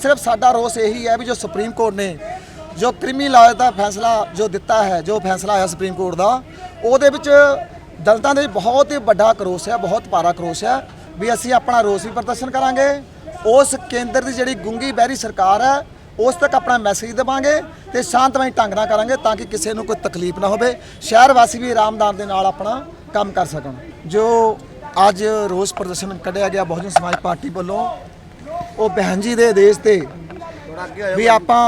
ਸਿਰਫ ਸਾਡਾ ਰੋਸ ਇਹੀ ਹੈ ਵੀ ਜੋ ਸੁਪਰੀਮ ਕੋਰਟ ਨੇ ਜੋ ਕ੍ਰਿਮੀ ਲਾਜ ਦਾ ਫੈਸਲਾ ਜੋ ਦਿੱਤਾ ਹੈ ਜੋ ਫੈਸਲਾ ਆਇਆ ਸੁਪਰੀਮ ਕੋਰਟ ਦਾ ਉਹਦੇ ਵਿੱਚ ਦਲਤਾਂ ਦੇ ਬਹੁਤ ਹੀ ਵੱਡਾ ਕਰੋਸ ਹੈ ਬਹੁਤ ਭਾਰਾ ਕਰੋਸ ਹੈ ਵੀ ਅਸੀਂ ਆਪਣਾ ਰੋਸ ਵੀ ਪ੍ਰਦਰਸ਼ਨ ਕਰਾਂਗੇ ਉਸ ਕੇਂਦਰ ਦੀ ਜਿਹੜੀ ਗੁੰਗੀ ਬਹਿਰੀ ਸਰਕਾਰ ਹੈ ਉਸ ਤੱਕ ਆਪਣਾ ਮੈਸੇਜ ਦੇਵਾਂਗੇ ਤੇ ਸ਼ਾਂਤਮਈ ਢੰਗ ਨਾਲ ਕਰਾਂਗੇ ਤਾਂ ਕਿ ਕਿਸੇ ਨੂੰ ਕੋਈ ਤਕਲੀਫ ਨਾ ਹੋਵੇ। ਸ਼ਹਿਰ ਵਾਸੀ ਵੀ ਆਰਾਮਦਾਨ ਦੇ ਨਾਲ ਆਪਣਾ ਕੰਮ ਕਰ ਸਕਣ। ਜੋ ਅੱਜ ਰੋਸ ਪ੍ਰਦਰਸ਼ਨ ਕੱਢਿਆ ਗਿਆ ਬਹੁਜਨ ਸਮਾਜ ਪਾਰਟੀ ਵੱਲੋਂ, ਉਹ ਬਹਿਨ ਜੀ ਦੇ ਆਦੇਸ਼ ਤੇ ਵੀ ਆਪਾਂ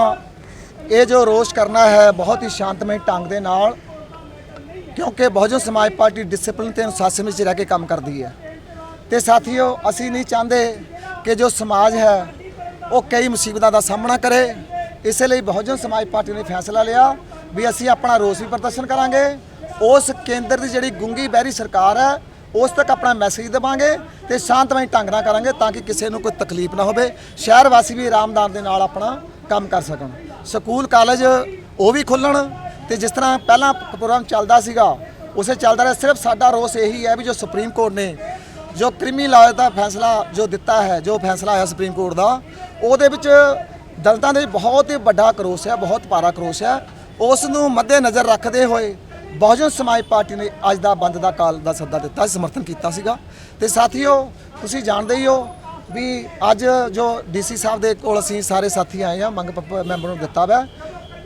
ਇਹ ਜੋ ਰੋਸ ਕਰਨਾ ਹੈ ਬਹੁਤ ਹੀ ਸ਼ਾਂਤਮਈ ਢੰਗ ਦੇ ਨਾਲ, ਕਿਉਂਕਿ ਬਹੁਜਨ ਸਮਾਜ ਪਾਰਟੀ ਡਿਸਪਲਿਨ ਤੇ ਅਨੁਸ਼ਾਸਨ ਵਿੱਚ ਰਹਿ ਕੇ ਕੰਮ ਕਰਦੀ ਹੈ। ਤੇ ਸਾਥੀਓ, ਅਸੀਂ ਨਹੀਂ ਚਾਹੁੰਦੇ ਕਿ ਜੋ ਸਮਾਜ ਹੈ ਉਹ ਕਈ ਮੁਸੀਬਤਾਂ ਦਾ ਸਾਹਮਣਾ ਕਰੇ। ਇਸੇ ਲਈ ਬਹੁਜਨ ਸਮਾਜ ਪਾਰਟੀ ਨੇ ਫੈਸਲਾ ਲਿਆ ਵੀ ਅਸੀਂ ਆਪਣਾ ਰੋਸ ਵੀ ਪ੍ਰਦਰਸ਼ਨ ਕਰਾਂਗੇ। ਉਸ ਕੇਂਦਰ ਦੀ ਜਿਹੜੀ ਗੁੰਗੀ ਬਹਿਰੀ ਸਰਕਾਰ ਹੈ, ਉਸ ਤੱਕ ਆਪਣਾ ਮੈਸੇਜ ਦੇਵਾਂਗੇ ਤੇ ਸ਼ਾਂਤਮਈ ਢੰਗ ਨਾਲ ਕਰਾਂਗੇ ਤਾਂ ਕਿ ਕਿਸੇ ਨੂੰ ਕੋਈ ਤਕਲੀਫ ਨਾ ਹੋਵੇ। ਸ਼ਹਿਰ ਵਾਸੀ ਵੀ ਆਰਾਮਦਾਨ ਦੇ ਨਾਲ ਆਪਣਾ ਕੰਮ ਕਰ ਸਕਣ। ਸਕੂਲ ਕਾਲਜ ਉਹ ਵੀ ਖੁੱਲਣ ਤੇ ਜਿਸ ਤਰ੍ਹਾਂ ਪਹਿਲਾਂ ਪ੍ਰੋਗਰਾਮ ਚੱਲਦਾ ਸੀਗਾ, ਉਸੇ ਚੱਲਦਾ ਰਿਹਾ। ਸਿਰਫ ਸਾਡਾ ਰੋਸ ਇਹੀ ਹੈ ਵੀ ਜੋ ਸੁਪਰੀਮ ਕੋਰਟ ਨੇ ਜੋ ਕ੍ਰਿਮੀ ਲਾਅ ਦਾ ਫੈਸਲਾ ਜੋ ਦਿੱਤਾ ਹੈ, ਜੋ ਫੈਸਲਾ ਆਇਆ ਸੁਪਰੀਮ ਕੋਰਟ ਦਾ, ਉਹਦੇ ਵਿੱਚ ਦਲਤਾਂ ਦੇ ਬਹੁਤ ਹੀ ਵੱਡਾ ਕਰੋਸ ਹੈ, ਬਹੁਤ ਭਾਰਾ ਕਰੋਸ ਹੈ। ਉਸ ਨੂੰ ਮੱਦੇ ਨਜ਼ਰ ਰੱਖਦੇ ਹੋਏ ਬਹੁਜਨ ਸਮਾਜ ਪਾਰਟੀ ਨੇ ਅੱਜ ਦਾ ਬੰਦ ਦਾ ਕਾਲ ਦਾ ਸੱਦਾ ਦਿੱਤਾ, ਸਮਰਥਨ ਕੀਤਾ ਸੀਗਾ। ਤੇ ਸਾਥੀਓ, ਤੁਸੀਂ ਜਾਣਦੇ ਹੀ ਹੋ ਵੀ ਅੱਜ ਜੋ ਡੀਸੀ ਸਾਹਿਬ ਦੇ ਕੋਲ ਅਸੀਂ ਸਾਰੇ ਸਾਥੀ ਆਏ ਆ ਮੰਗ ਪੱਤਰ ਮੈਂਬਰ ਨੂੰ ਦਿੱਤਾ ਵਾ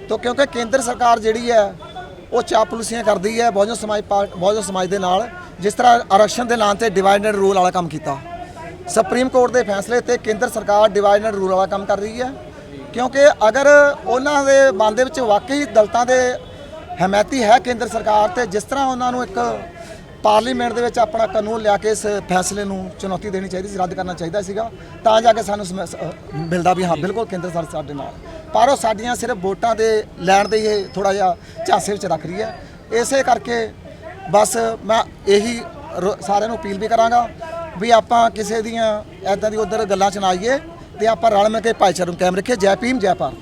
ਤੋ ਕਿਉਂਕਿ ਕੇਂਦਰ ਸਰਕਾਰ ਜਿਹੜੀ ਹੈ, ਉਹ ਚਾਪਲੂਸੀਆਂ ਕਰਦੀ ਹੈ, ਬਹੁਜਨ ਸਮਾਜ ਪਾਰਟ ਬਹੁਜਨ ਸਮਾਜ ਦੇ ਨਾਲ। ਜਿਸ ਤਰ੍ਹਾਂ ਆਰਕਸ਼ਣ ਦੇ ਨਾਂ ਤੇ ਡਿਵਾਈਡ ਐਂਡ ਰੂਲ ਵਾਲਾ ਕੰਮ ਕੀਤਾ। ਸੁਪਰੀਮ ਕੋਰਟ ਦੇ ਫੈਸਲੇ ਤੇ ਕੇਂਦਰ ਸਰਕਾਰ ਡਿਵਾਈਡ ਐਂਡ ਰੂਲ ਵਾਲਾ ਕੰਮ ਕਰ ਰਹੀ ਹੈ। ਕਿਉਂਕਿ ਅਗਰ ਉਹਨਾਂ ਦੇ ਮਨ ਦੇ ਵਿੱਚ ਵਾਕਈ ਦਲਤਾਂ ਦੇ ਹਮਾਇਤੀ ਹੈ ਕੇਂਦਰ ਸਰਕਾਰ ਤੇ ਜਿਸ ਤਰ੍ਹਾਂ ਉਹਨਾਂ ਨੂੰ ਇੱਕ ਪਾਰਲੀਮੈਂਟ ਦੇ ਵਿੱਚ ਆਪਣਾ ਕਾਨੂੰਨ ਲਿਆ ਕੇ ਇਸ ਫੈਸਲੇ ਨੂੰ ਚੁਣੌਤੀ ਦੇਣੀ ਚਾਹੀਦੀ ਸੀ ਰੱਦ ਕਰਨਾ ਚਾਹੀਦਾ ਸੀਗਾ ਤਾਂ ਜਾ ਕੇ ਸਾਨੂੰ ਸਮੈ- ਅ, ਮਿਲਦਾ ਵੀ ਹਾਂ ਬਿਲਕੁਲ ਕੇਂਦਰ ਸਰਕਾਰ ਸਾਡੇ ਨਾਲ। ਪਰ ਉਹ ਸਾਡੀਆਂ ਸਿਰਫ ਵੋਟਾਂ ਦੇ ਲੈਣ ਦੇ ਇਹ ਥੋੜਾ ਜਿਹਾ ਝਾਂਸੇ ਵਿੱਚ ਰੱਖ ਰਹੀ ਹੈ। ਇਸੇ ਕਰਕੇ ਬਸ ਮੈਂ ਇਹੀ ਰੋ- ਸਾਰਿਆਂ ਨੂੰ ਅਪੀਲ ਵੀ ਕਰਾਂਗਾ ਵੀ ਆਪਾਂ ਕਿਸੇ ਦੀਆਂ ਐਦਾਂ ਦੀ ਉਧਰ ਗੱਲਾਂ ਚ ਨਾ ਆਈਏ ਤੇ ਆਪਾਂ ਰਲ ਮਿਲ ਕੇ ਭਾਈਚਾਰੇ ਨੂੰ ਕਾਇਮ ਰੱਖੀਏ। ਜੈ ਭੀਮ, ਜੈ ਭਾਰਤ।